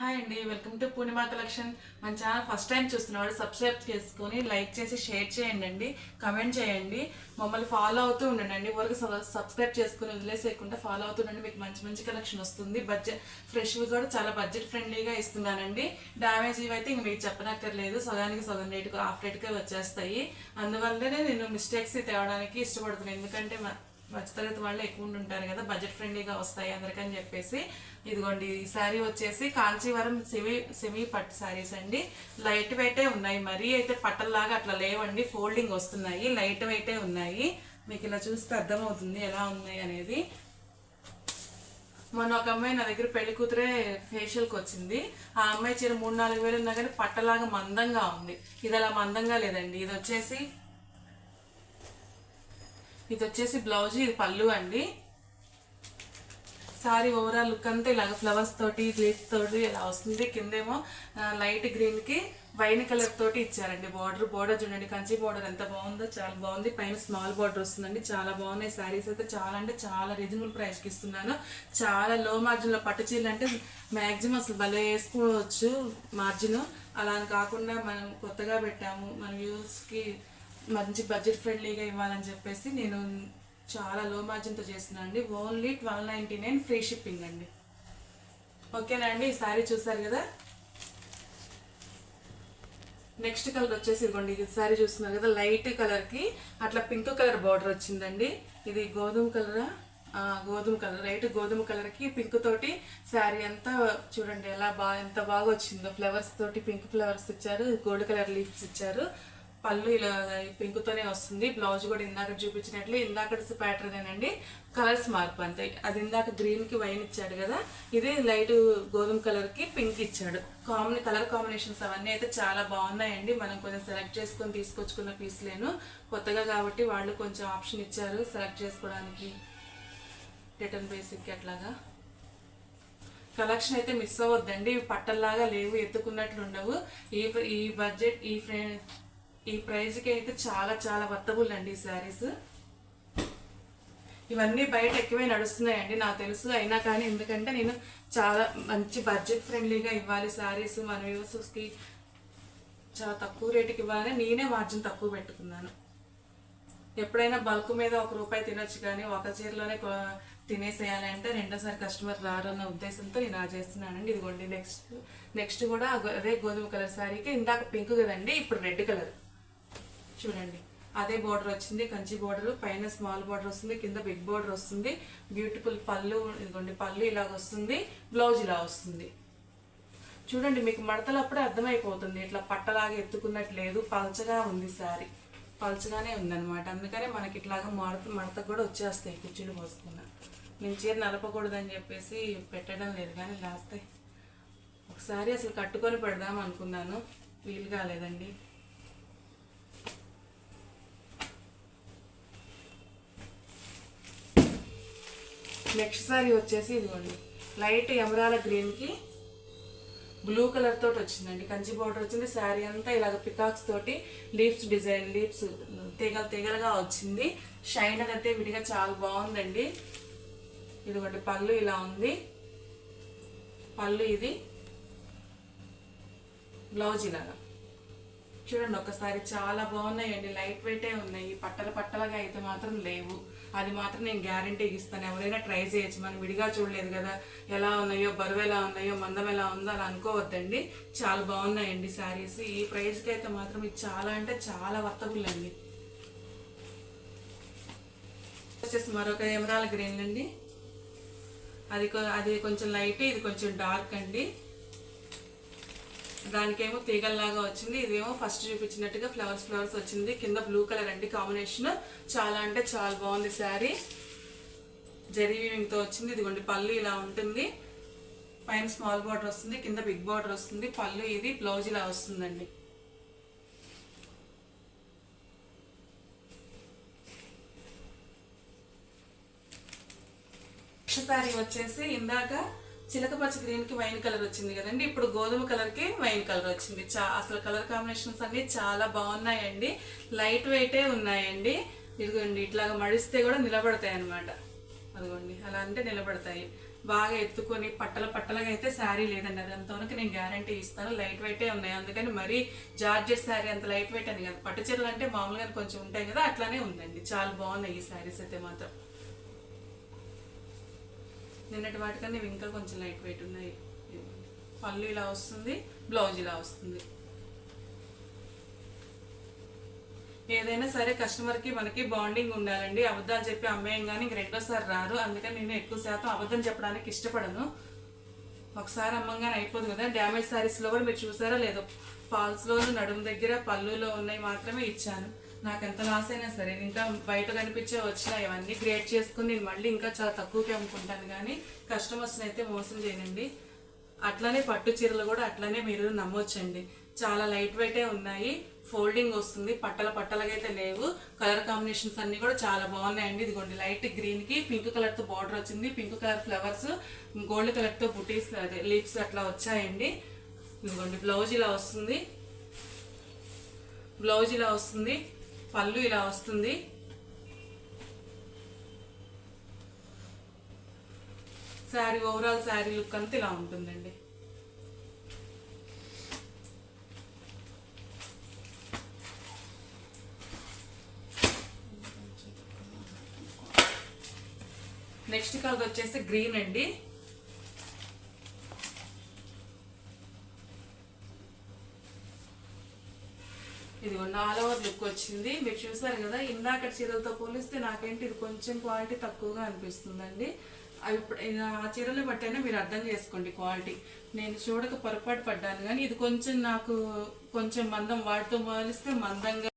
Hi అండి welcome to Purnima collection మన channel first time చూస్తున్నవాడు సబ్స్క్రైబ్ చేసుకొని లైక్ చేసి షేర్ చేయండి అండి కమెంట్ చేయండి. మమ్మల్ని ఫాలో అవుతూ ఉండండి వరకు సబ్స్క్రైబ్ చేసుకుని వదిలేసేయకుండా ఫాలో అవుతుండండి మీకు మంచి మంచి కలెక్షన్ వస్తుంది. బడ్జెట్ ఫ్రెష్వి కూడా చాలా బడ్జెట్ ఫ్రెండ్లీగా ఇస్తున్నానండి. డ్యామేజ్ ఇవి అయితే ఇంక మీకు చెప్పనక్కర్లేదు. సగానికి సగం రేటుకు హాఫ్ రేట్కే వచ్చేస్తాయి. అందువల్లనే నేను మిస్టేక్స్ తేవడానికి ఇష్టపడుతున్నాను. ఎందుకంటే మధ్యతరగతి వాళ్ళు ఎక్కువ ఉంటారు కదా బడ్జెట్ ఫ్రెండ్లీగా వస్తాయి అందరికని చెప్పేసి. ఇదిగోండి ఈ శారీ వచ్చేసి కాంచీవరం సెమీ సెమీ పట్టు శారీస్ అండి. లైట్ వెయిటే ఉన్నాయి మరీ అయితే పట్టల్లాగా అట్లా లేవండి. ఫోల్డింగ్ వస్తున్నాయి లైట్ వెయిటే ఉన్నాయి. మీకు ఇలా చూస్తే అర్థమవుతుంది ఎలా ఉన్నాయి అనేది. మొన్న ఒక అమ్మాయి నా దగ్గర పెళ్ళి కూతురే ఫేషియల్కి వచ్చింది. ఆ అమ్మాయి చీర మూడు నాలుగు వేలు ఉన్నా కానీ పట్టలాగా మందంగా ఉంది. ఇది అలా మందంగా లేదండి. ఇది వచ్చేసి ఇది వచ్చేసి బ్లౌజ్ ఇది పళ్ళు అండి. సారీ ఓవరాల్ లుక్ అంతా ఇలాగ ఫ్లవర్స్ తోటి లీఫ్ తోటి ఇలా వస్తుంది. కిందేమో లైట్ గ్రీన్కి వైన్ కలర్ తోటి ఇచ్చారండి బార్డర్ బార్డర్ చూడండి కంచి బార్డర్ ఎంత బాగుందో చాలా బాగుంది. పైన స్మాల్ బార్డర్ వస్తుందండి. చాలా బాగున్నాయి. శారీస్ అయితే చాలా అంటే చాలా రీజనబుల్ ప్రైస్కి ఇస్తున్నాను. చాలా లో మార్జిన్లో పట్టు చీరలు అంటే మ్యాక్సిమం అసలు భలే వేసుకోవచ్చు మార్జిన్ అలా అని కాకుండా మనం కొత్తగా పెట్టాము. మన వ్యూస్కి మంచి బడ్జెట్ ఫ్రెండ్లీగా ఇవ్వాలని చెప్పేసి నేను చాలా లో మార్జిన్తో చేస్తున్నాను అండి only twelve ninety nine free shipping అండి ఓకేనా అండి? ఈ శారీ చూసారు కదా? నెక్స్ట్ కలర్ వచ్చేసి ఇదిగోండి. ఇది శారీ చూస్తున్నారు కదా? లైట్ కలర్కి అట్లా పింక్ కలర్ బార్డర్ వచ్చిందండి. ఇది గోధుమ కలరా గోధుమ కలర్ లైట్ గోధుమ కలర్కి పింక్ తోటి శారీ అంతా చూడండి ఎలా బాగా ఎంత బాగా వచ్చిందో. ఫ్లవర్స్ తోటి పింక్ ఫ్లవర్స్ ఇచ్చారు. గోల్డ్ కలర్ లీవ్స్ ఇచ్చారు. పళ్ళు ఇలా పింక్తోనే వస్తుంది. బ్లౌజ్ కూడా ఇందాక చూపించినట్లు. ఇందాక ప్యాటర్న్ అండి కలర్స్ మార్పు అంతే. అది ఇందాక గ్రీన్కి వైన్ ఇచ్చాడు కదా? ఇది లైట్ గోధుమ కలర్కి పింక్ ఇచ్చాడు. కాంబినే కలర్ కాంబినేషన్స్ అవన్నీ అయితే చాలా బాగున్నాయండి. మనం కొంచెం సెలెక్ట్ చేసుకొని తీసుకొచ్చుకున్న పీస్లేను. కొత్తగా కాబట్టి వాళ్ళు కొంచెం ఆప్షన్ ఇచ్చారు సెలెక్ట్ చేసుకోవడానికి. రిటర్న్ బేసిక్ అట్లాగా. కలెక్షన్ అయితే మిస్ అవ్వద్దండి. పట్టల్లాగా లేవు ఎత్తుకున్నట్లు ఉండవు. ఈ ఈ బడ్జెట్ ఈ ఫ్రే ఈ ప్రైజ్కి అయితే చాలా చాలా వర్తబుల్ అండి ఈ శారీస్ ఇవన్నీ బయట ఎక్కువే నడుస్తున్నాయండి నాకు తెలుసు. అయినా కానీ ఎందుకంటే నేను చాలా మంచి బడ్జెట్ ఫ్రెండ్లీగా ఇవ్వాలి శారీస్ మన వ్యూసెస్కి చాలా తక్కువ రేటుకి ఇవ్వాలని నేనే మార్జిన్ తక్కువ పెట్టుకున్నాను. ఎప్పుడైనా బల్క్ మీద ఒక రూపాయి తినొచ్చు కానీ ఒక చీరలోనే తినేసేయాలంటే తినేసేయాలి అంటే రెండోసారి కస్టమర్ రారన్న ఉద్దేశంతో నేను ఆ చేస్తున్నానండి. ఇదిగోండి నెక్స్ట్ నెక్స్ట్ కూడా అదే గోధుమ కలర్ శారీకి ఇందాక పింక్ కదండి ఇప్పుడు రెడ్ కలర్ చూడండి. అదే బార్డర్ వచ్చింది కంచి బార్డర్ పైన స్మాల్ బార్డర్ వస్తుంది కింద బిగ్ బార్డర్ వస్తుంది. బ్యూటిఫుల్ పళ్ళు ఇదిగోండి పళ్ళు ఇలాగ వస్తుంది బ్లౌజ్ ఇలా వస్తుంది. చూడండి మీకు మడతలప్పుడే అర్థమైపోతుంది. ఇట్లా పట్టలాగా ఎత్తుకున్నట్టు లేదు. పల్చగా ఉంది సారీ పల్చగానే ఉందన్నమాట. అందుకనే మనకి ఇట్లాగా మడత మడత కూడా వచ్చేస్తాయి కుర్చీలు పోసుకున్నా. నేను చీర నలపకూడదని చెప్పేసి పెట్టడం లేదు కానీ లాస్తే ఒకసారి అసలు కట్టుకొని పెడదాం అనుకున్నాను. వీలు కాలేదండి. నెక్స్ట్ సారీ వచ్చేసి ఇదిగోండి. లైట్ ఎమరాల గ్రీన్కి బ్లూ కలర్ తోటి వచ్చిందండి. కంచి బార్డర్ వచ్చింది. శారీ అంతా ఇలాగ పికాక్స్ తోటి లీవ్స్ డిజైన్ లీవ్స్ తీగలు తీగలుగా వచ్చింది. షైన్ అయితే విడిగా చాలా బాగుందండి. ఇదిగోండి పళ్ళు ఇలా ఉంది. పళ్ళు ఇది. బ్లౌజ్ ఇలాగా. చూడండి ఒకసారి చాలా బాగున్నాయండి. లైట్ వెయిటే ఉన్నాయి. పట్టలు పట్టలుగా అయితే మాత్రం లేవు. అది మాత్రం నేను గ్యారంటీ ఇస్తాను. ఎవరైనా ట్రై చేయొచ్చు. మనం విడిగా చూడలేదు కదా. ఎలా ఉన్నాయో బరువు ఎలా ఉన్నాయో మందం ఎలా ఉందో అలా అనుకోవద్దండి. చాలా బాగున్నాయండి శారీస్. ఈ ప్రైస్కి అయితే మాత్రం ఇది చాలా అంటే చాలా వర్తబుల్ అండి. వచ్చేసి మరొక ఎమరాల్ గ్రీన్ అండి. అది కొ- అది కొంచెం లైట్ ఇది కొంచెం డార్క్ అండి. దానికేమో తీగల్లాగా వచ్చింది. ఇదేమో ఫస్ట్ చూపించినట్టుగా ఫ్లవర్స్ ఫ్లవర్స్ వచ్చింది. కింద బ్లూ కలర్ అండి కాంబినేషన్ చాలా అంటే చాలా బాగుంది శారీ. జరీ వచ్చింది. ఇదిగోండి పళ్ళు ఇలా ఉంటుంది. పైన స్మాల్ బార్డర్ వస్తుంది. కింద బిగ్ బార్డర్ వస్తుంది. పళ్ళు ఇది బ్లౌజ్ ఇలా వస్తుందండి. సారీ శారీ వచ్చేసి ఇందాక చిలక పచ్చ గ్రీన్కి వైన్ కలర్ వచ్చింది కదండి. ఇప్పుడు గోధుమ కలర్కి వైన్ కలర్ వచ్చింది. చా అసలు కలర్ కాంబినేషన్స్ అన్ని చాలా బాగున్నాయండి. లైట్ వెయిటే ఉన్నాయండి. ఇదిగోండి ఇట్లాగా మడిస్తే కూడా నిలబడతాయి అన్నమాట. అదిగోండి అలా అంటే నిలబడతాయి. బాగా ఎత్తుకొని పట్టల పట్టలుగా అయితే శారీ లేదండి. అది అంతవరకు నేను గ్యారంటీ ఇస్తాను. లైట్ వెయిటే ఉన్నాయి. అందుకని మరీ జార్జెట్ శారీ అంత లైట్ వెయిట్ అని కాదు. పట్టు చీరలు అంటే మామూలుగా కొంచెం ఉంటాయి కదా అట్లానే ఉందండి. చాలా బాగున్నాయి ఈ శారీస్ అయితే మాత్రం. నిన్నటి వాటికన్నా ఇవి ఇంకా కొంచెం లైట్ వెయిట్ ఉన్నాయి. పళ్ళు ఇలా వస్తుంది బ్లౌజ్ ఇలా వస్తుంది. ఏదైనా సరే కస్టమర్కి మనకి బాండింగ్ ఉండాలండి. అబద్ధాలు చెప్పి అమ్మేయం కానీ ఇంక రెండోసారి రారు. అందుకని నేను ఎక్కువ శాతం అబద్ధం చెప్పడానికి ఇష్టపడను. ఒకసారి అమ్మంగానే అయిపోదు కదా. డ్యామేజ్ శారీస్లో కూడా మీరు చూసారా లేదో. ఫాల్స్లో నడుము దగ్గర పళ్ళులో ఉన్నాయి మాత్రమే ఇచ్చాను. నాకు ఎంత లాస్ అయినా సరే ఇంకా బయట కనిపించే వచ్చిన ఇవన్నీ క్రియేట్ చేసుకుని నేను మళ్ళీ ఇంకా చాలా తక్కువకే అమ్ముకుంటాను. కానీ కస్టమర్స్ని అయితే మోసం చేయనండి. అట్లనే పట్టు చీరలు కూడా అట్లనే మీరు నమ్మొచ్చండి. చాలా లైట్ వెయిటే ఉన్నాయి. ఫోల్డింగ్ వస్తుంది. పట్టల పట్టలుగా అయితే లేవు. కలర్ కాంబినేషన్స్ అన్ని కూడా చాలా బాగున్నాయండి. ఇదిగోండి లైట్ గ్రీన్కి పింక్ కలర్తో బార్డర్ వచ్చింది. పింక్ కలర్ ఫ్లవర్స్ గోల్డ్ కలర్తో బుటీస్ అదే లీవ్స్ అట్లా వచ్చాయండి. ఇదిగోండి బ్లౌజ్ ఇలా వస్తుంది. బ్లౌజ్ ఇలా వస్తుంది. పళ్ళు ఇలా వస్తుంది. శారీ ఓవరాల్ శారీ లుక్ అంతా ఇలా ఉంటుందండి. నెక్స్ట్ కలర్ వచ్చేసి గ్రీన్ అండి. ఇదిగో ఆల్ ఓవర్ లుక్ వచ్చింది. మీరు చూసారు కదా ఇందాక చీరలతో పోలిస్తే నాకేంటి ఇది కొంచెం క్వాలిటీ తక్కువగా అనిపిస్తుందండి. అవి ఇప్పుడు ఆ చీరలు బట్టైనా మీరు అర్థం చేసుకోండి క్వాలిటీ నేను చూడక పొరపాటు పడ్డాను కానీ ఇది కొంచెం నాకు కొంచెం మందం వాటితో పోలిస్తే మందంగా